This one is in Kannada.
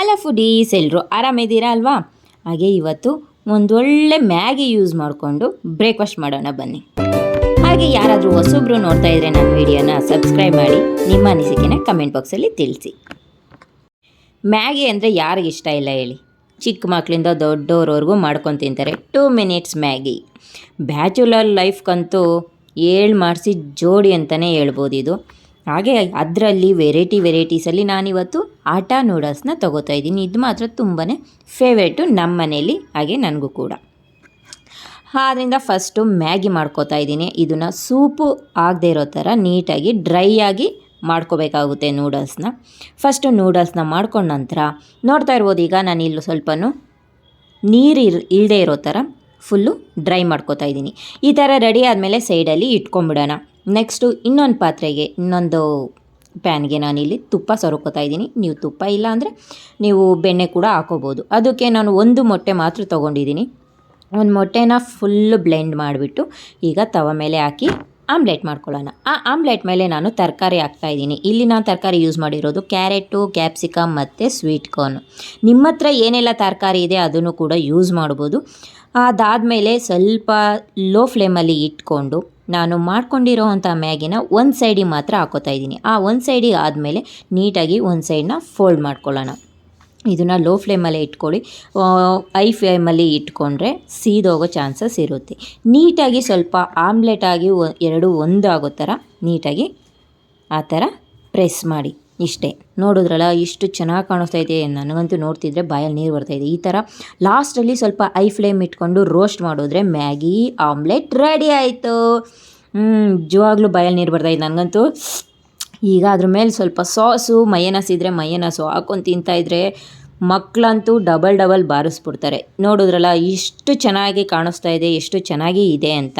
ಹಲೋ ಫುಡೀಸ್ ಎಲ್ಲರೂ ಆರಾಮಿದ್ದೀರಾ ಅಲ್ವಾ ಹಾಗೆ ಇವತ್ತು ಒಂದೊಳ್ಳೆ ಮ್ಯಾಗಿ ಯೂಸ್ ಮಾಡಿಕೊಂಡು ಬ್ರೇಕ್ಫಾಸ್ಟ್ ಮಾಡೋಣ ಬನ್ನಿ. ಹಾಗೆ ಯಾರಾದರೂ ಹೊಸೊಬ್ರು ನೋಡ್ತಾ ಇದ್ರೆ ನನ್ನ ವಿಡಿಯೋನ ಸಬ್ಸ್ಕ್ರೈಬ್ ಮಾಡಿ, ನಿಮ್ಮ ಅನಿಸಿಕೆನ ಕಮೆಂಟ್ ಬಾಕ್ಸಲ್ಲಿ ತಿಳಿಸಿ. ಮ್ಯಾಗಿ ಅಂದರೆ ಯಾರಿಗಿಷ್ಟ ಇಲ್ಲ ಹೇಳಿ. ಚಿಕ್ಕ ಮಕ್ಕಳಿಂದ ದೊಡ್ಡವ್ರವರೆಗೂ ಮಾಡ್ಕೊಂಡು ತಿಂತಾರೆ. Two minutes Maggi. ಬ್ಯಾಚುಲರ್ ಲೈಫ್ಗಂತೂ ಏಳು ಮಾಡಿಸಿ ಜೋಡಿ ಅಂತಲೇ ಹೇಳ್ಬೋದು ಇದು. ಹಾಗೆ ಅದರಲ್ಲಿ ವೆರೈಟಿ ವೆರೈಟೀಸಲ್ಲಿ ನಾನಿವತ್ತು ಆಟಾ ನೂಡಲ್ಸ್ನ ತೊಗೋತಾ ಇದ್ದೀನಿ. ಇದು ಮಾತ್ರ ತುಂಬಾ ಫೇವ್ರೇಟು ನಮ್ಮ ಮನೇಲಿ ಹಾಗೆ ನನಗೂ ಕೂಡ. ಆದ್ದರಿಂದ ಫಸ್ಟು ಮ್ಯಾಗಿ ಮಾಡ್ಕೋತಾ ಇದ್ದೀನಿ. ಇದನ್ನು ಸೂಪು ಆಗದೆ ಇರೋ ಥರ ನೀಟಾಗಿ ಡ್ರೈ ಆಗಿ ಮಾಡ್ಕೋಬೇಕಾಗುತ್ತೆ ನೂಡಲ್ಸ್ನ ಫಸ್ಟು ನೂಡಲ್ಸ್ನ ಮಾಡ್ಕೊಂಡ ನಂತರ ನೋಡ್ತಾ ಇರ್ಬೋದು, ಈಗ ನಾನು ಇಲ್ಲಿ ಸ್ವಲ್ಪ ನೀರು ಇರ್ ಇಲ್ಲದೆ ಇರೋ ಥರ ಫುಲ್ಲು ಡ್ರೈ ಮಾಡ್ಕೋತಾ ಇದ್ದೀನಿ. ಈ ಥರ ರೆಡಿ ಆದಮೇಲೆ ಸೈಡಲ್ಲಿ ಇಟ್ಕೊಂಬಿಡೋಣ ನೆಕ್ಸ್ಟು ಇನ್ನೊಂದು ಪಾತ್ರೆಗೆ, ಇನ್ನೊಂದು ಪ್ಯಾನ್ಗೆ ನಾನಿಲ್ಲಿ ತುಪ್ಪ ಸೊರಕೋತಾ ಇದ್ದೀನಿ. ನೀವು ತುಪ್ಪ ಇಲ್ಲ ಅಂದರೆ ನೀವು ಬೆಣ್ಣೆ ಕೂಡ ಹಾಕೋಬೋದು. ಅದಕ್ಕೆ ನಾನು ಒಂದು ಮೊಟ್ಟೆ ಮಾತ್ರ ತೊಗೊಂಡಿದ್ದೀನಿ. ಒಂದು ಮೊಟ್ಟೆನ ಫುಲ್ಲು ಬ್ಲೆಂಡ್ ಮಾಡಿಬಿಟ್ಟು ಈಗ ತವ ಮೇಲೆ ಹಾಕಿ ಆಮ್ಲೆಟ್ ಮಾಡ್ಕೊಳ್ಳೋಣ. ಆ ಆಮ್ಲೆಟ್ ಮೇಲೆ ನಾನು ತರಕಾರಿ ಹಾಕ್ತಾ ಇದ್ದೀನಿ. ಇಲ್ಲಿ ನಾನು ತರಕಾರಿ ಯೂಸ್ ಮಾಡಿರೋದು ಕ್ಯಾರೆಟು, ಕ್ಯಾಪ್ಸಿಕಮ್ ಮತ್ತು ಸ್ವೀಟ್ ಕಾರ್ನ್ ನಿಮ್ಮ ಹತ್ರ ಏನೆಲ್ಲ ತರಕಾರಿ ಇದೆ ಅದನ್ನು ಕೂಡ ಯೂಸ್ ಮಾಡ್ಬೋದು. ಅದಾದಮೇಲೆ ಸ್ವಲ್ಪ ಲೋ ಫ್ಲೇಮಲ್ಲಿ ಇಟ್ಕೊಂಡು ನಾನು ಮಾಡ್ಕೊಂಡಿರೋ ಅಂಥ ಮ್ಯಾಗಿನ ಒಂದು ಸೈಡಿಗೆ ಮಾತ್ರ ಹಾಕೋತಾ ಇದ್ದೀನಿ. ಆ ಒಂದು ಸೈಡಿಗೆ ಆದಮೇಲೆ ನೀಟಾಗಿ ಒಂದು ಸೈಡನ್ನ ಫೋಲ್ಡ್ ಮಾಡ್ಕೊಳ್ಳೋಣ. ಇದನ್ನು ಲೋ ಫ್ಲೇಮಲ್ಲೇ ಇಟ್ಕೊಳ್ಳಿ. ಐ ಫ್ಲೇಮಲ್ಲಿ ಇಟ್ಕೊಂಡ್ರೆ ಸೀದೋಗೋ ಚಾನ್ಸಸ್ ಇರುತ್ತೆ. ನೀಟಾಗಿ ಸ್ವಲ್ಪ ಆಮ್ಲೆಟ್ ಆಗಿ ಎರಡು ಒಂದಾಗೋ ಥರ ನೀಟಾಗಿ ಆ ಥರ ಪ್ರೆಸ್ ಮಾಡಿ. ಇಷ್ಟೇ. ನೋಡಿದ್ರಲ್ಲ, ಇಷ್ಟು ಚೆನ್ನಾಗಿ ಕಾಣಿಸ್ತಾ ಇದೆ. ನನಗಂತೂ ನೋಡ್ತಿದ್ರೆ ಬಾಯಲ್ಲಿ ನೀರು ಬರ್ತಾ ಇದೆ. ಈ ಥರ ಲಾಸ್ಟಲ್ಲಿ ಸ್ವಲ್ಪ ಐ ಫ್ಲೇಮ್ ಇಟ್ಕೊಂಡು ರೋಸ್ಟ್ ಮಾಡಿದ್ರೆ ಮ್ಯಾಗಿ ಆಮ್ಲೆಟ್ ರೆಡಿ ಆಯಿತು. ನಿಜವಾಗ್ಲೂ ಬಾಯಲ್ಲಿ ನೀರು ಬರ್ತಾ ಇದೆ. ನನಗಂತೂ ಈಗ ಅದ್ರ ಮೇಲೆ ಸ್ವಲ್ಪ ಸಾಸು ಮಯನಸ್ ಇದ್ದರೆ ಮಯನಸು ಹಾಕೊಂಡು ತಿಂತಾಯಿದ್ರೆ ಮಕ್ಕಳಂತೂ ಡಬಲ್ ಡಬಲ್ ಬಾರಿಸ್ಬಿಡ್ತಾರೆ. ನೋಡಿದ್ರಲ್ಲ, ಇಷ್ಟು ಚೆನ್ನಾಗಿ ಕಾಣಿಸ್ತಾ ಇದೆ ಎಷ್ಟು ಚೆನ್ನಾಗಿ ಇದೆ ಅಂತ.